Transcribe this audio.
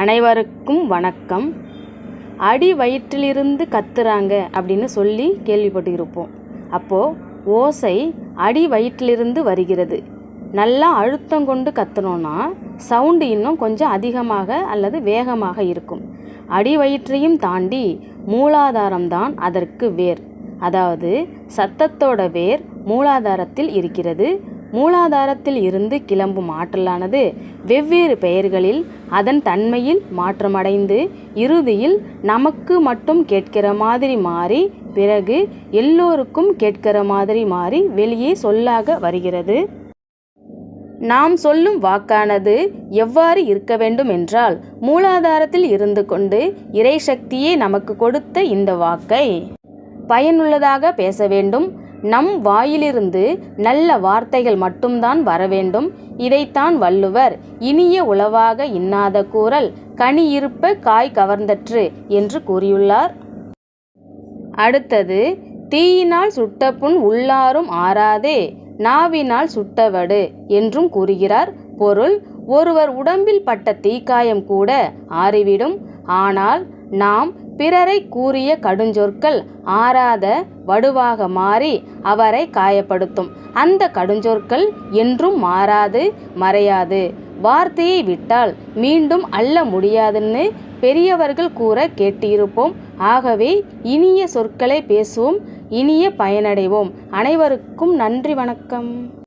அனைவருக்கும் வணக்கம். அடி வயிற்றிலிருந்து கத்துறாங்க அப்படின்னு சொல்லி கேள்விப்பட்டு இருப்போம் அப்போது ஓசை அடி வயிற்றிலிருந்து வருகிறது. நல்லா அழுத்தம் கொண்டு கத்துனோன்னா சவுண்டு இன்னும் கொஞ்சம் அதிகமாக அல்லது வேகமாக இருக்கும். அடி வயிற்றையும் தாண்டி மூலாதாரம்தான் அதற்கு வேர். அதாவது சத்தத்தோட வேர் மூலாதாரத்தில் இருக்கிறது. மூலாதாரத்தில் இருந்து கிளம்பும் ஆற்றலானது வெவ்வேறு பெயர்களில் அதன் தன்மையில் மாற்றமடைந்து இறுதியில் நமக்கு மட்டும் கேட்கிற மாதிரி மாறி பிறகு எல்லோருக்கும் கேட்கிற மாதிரி மாறி வெளியே சொல்லாக வருகிறது. நாம் சொல்லும் வாக்கானது எவ்வாறு இருக்க வேண்டும் என்றால் மூலாதாரத்தில் இருந்து கொண்டு இறைசக்தியே நமக்கு கொடுத்த இந்த வாக்கை பயனுள்ளதாக பேச வேண்டும். நம் வாயிலிருந்து நல்ல வார்த்தைகள் மட்டும்தான் வர வேண்டும் இதைத்தான் வள்ளுவர் இனிய உளவாக இன்னாத கூறல் கனி இருப்ப காய் கவர்ந்தற்று என்று கூறியுள்ளார். அடுத்தது தீயினால் சுட்ட புண் உள்ளாரும் ஆறாதே நாவினால் சுட்டவடு என்றும் கூறுகிறார். பொருள் ஒருவர் உடம்பில் பட்ட தீக்காயம் கூட ஆறிவிடும். ஆனால் நாம் பிறரை கூறிய கடுஞ்சொற்கள் ஆறாத வடுவாக மாறி அவரை காயப்படுத்தும். அந்த கடுஞ்சொற்கள் என்றும் மாறாது மறையாது. வார்த்தையை விட்டால் மீண்டும் அள்ள முடியாதுன்னு பெரியவர்கள் கூற கேட்டிருப்போம். ஆகவே இனிய சொற்களை பேசுவோம் இனிய பயனடைவோம். அனைவருக்கும் நன்றி வணக்கம்.